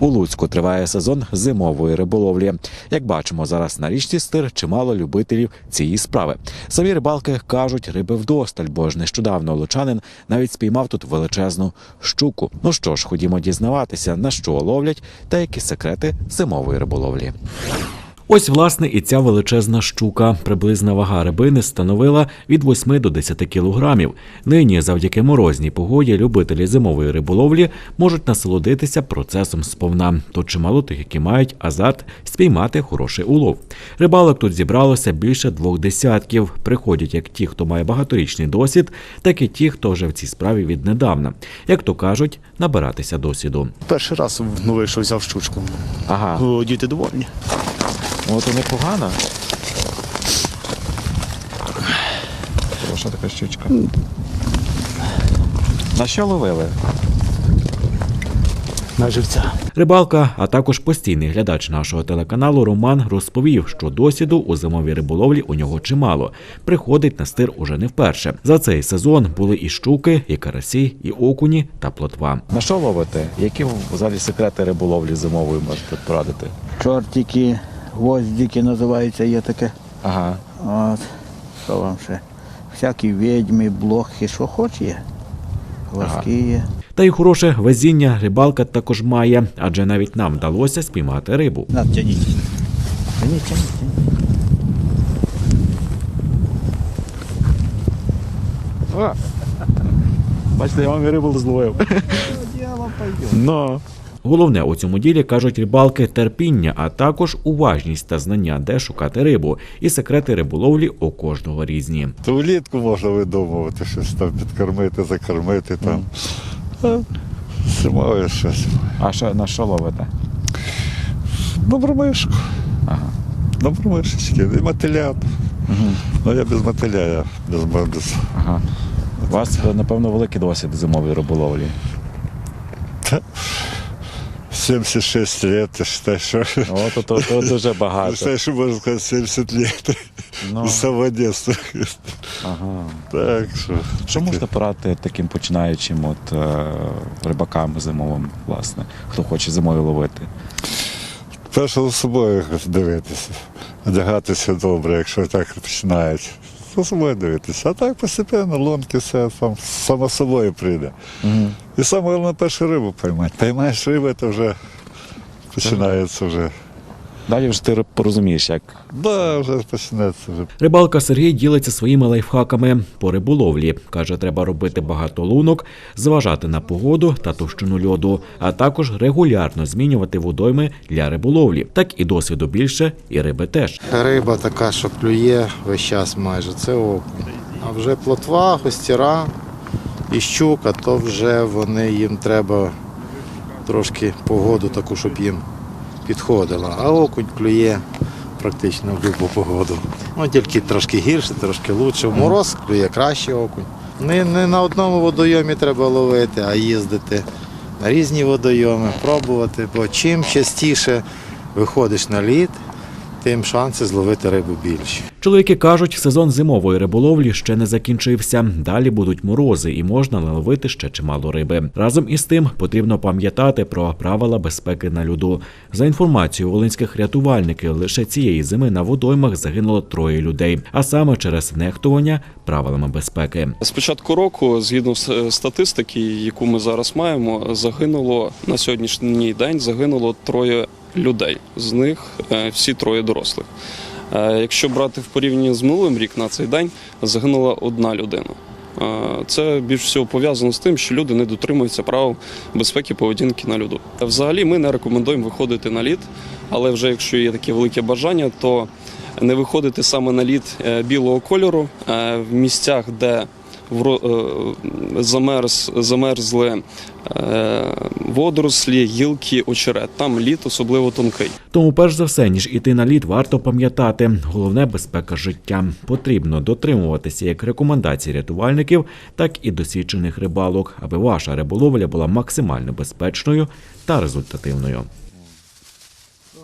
У Луцьку триває сезон зимової риболовлі. Як бачимо, зараз на річці стир чимало любителів цієї справи. Самі рибалки кажуть, риби вдосталь, бо ж нещодавно лучанин навіть спіймав тут величезну щуку. Ну що ж, ходімо дізнаватися, на що ловлять та які секрети зимової риболовлі. Ось, власне, і ця величезна щука. Приблизна вага рибини становила від 8 до 10 кілограмів. Нині, завдяки морозній погоді, любителі зимової риболовлі можуть насолодитися процесом сповна. Тут чимало тих, які мають азарт спіймати хороший улов. Рибалок тут зібралося більше двох десятків. Приходять як ті, хто має багаторічний досвід, так і ті, хто вже в цій справі віднедавна. Як то кажуть, набиратися досвіду. Перший раз ну, вийшов, взяв щучку. Ага, Діти довольні. От і непогано. Хороша така щучка. На що ловили? На живця. Рибалка, а також постійний глядач нашого телеканалу Роман розповів, що досвіду у зимовій риболовлі у нього чимало. Приходить на стир уже не вперше. За цей сезон були і щуки, і карасі, і окуні та плотва. На що ловите? Які взагалі секрети риболовлі зимової можете порадити? чортики, гвоздики називається, є таке. Ага. От, що вам ще? Всякі відьми, блохи, що хоч є. Глазки є. Та й хороше везіння рибалка також має, адже навіть нам вдалося спіймати рибу. На, тяніть. Тяніть, тяніть, тяніть. Бачите, я вам і рибу зловив. Діло пойде. Головне у цьому ділі кажуть рибалки терпіння, а також уважність та знання, де шукати рибу, і секрети риболовлі у кожного різні. То влітку можна видумувати щось там підкормити, закормити там. Зимою щось. А що на що ловите? Добромишку. Ага. Добромишечки. І мотиля. Ну я без мотиля, я без, без. Ага. У вас, напевно, великий досвід зимової риболовлі. Та, 76 лет, ти ж те, що. О, то, дуже багато. Те, що можна сказати, 70 лет. Ну. З самого детства. Ага. Так що. Що можете порадити таким починаючим от, е, рибакам зимовим, власне, хто хоче зимою ловити? Перше за собою дивитися, одягатися добре, якщо так починають. Дивитися. А так постепенно лунки все сам, само собою прийде. Угу. І саме головне першу рибу поймати. Поймаєш рибу, то вже починається вже. Далі вже ти порозумієш, як Да, вже починається вже. Рибалка Сергій ділиться своїми лайфхаками по риболовлі. Каже, треба робити багато лунок, зважати на погоду та товщину льоду, а також регулярно змінювати водойми для риболовлі. Так і досвіду більше, і риби теж. Риба така, що клює весь час майже, це окунь. А вже плотва, гостіра і щука, то вже вони їм треба трошки погоду таку, щоб їм підходила. А окунь клює практично в будь-яку погоду. Ну тільки трошки гірше, трошки краще. В мороз клює краще окунь. Не, не на одному водойомі треба ловити, а їздити на різні водойоми, пробувати. Бо чим частіше виходиш на лід, тим шанси зловити рибу більші. Чоловіки кажуть, сезон зимової риболовлі ще не закінчився. Далі будуть морози і можна наловити ще чимало риби. Разом із тим потрібно пам'ятати про правила безпеки на льоду. За інформацією волинських рятувальників, лише цієї зими на водоймах загинуло троє людей, а саме через нехтування правилами безпеки. З початку року, згідно з статистики, яку ми зараз маємо, загинуло на сьогоднішній день загинуло троє людей. З них е, всі троє дорослих. Е, Якщо брати в порівнянні з минулим рік на цей день, загинула одна людина. Е, Це більш всього пов'язано з тим, що люди не дотримуються правил безпеки поведінки на льоду. Взагалі, ми не рекомендуємо виходити на лід, але вже якщо є таке велике бажання, то не виходити саме на лід білого кольору в місцях, де замерз, замерзли е, водорослі, гілки, очерет. Там лід особливо тонкий. Тому, перш за все, ніж іти на лід, варто пам'ятати головне безпека життя. Потрібно дотримуватися як рекомендацій рятувальників, так і досвідчених рибалок, аби ваша риболовля була максимально безпечною та результативною.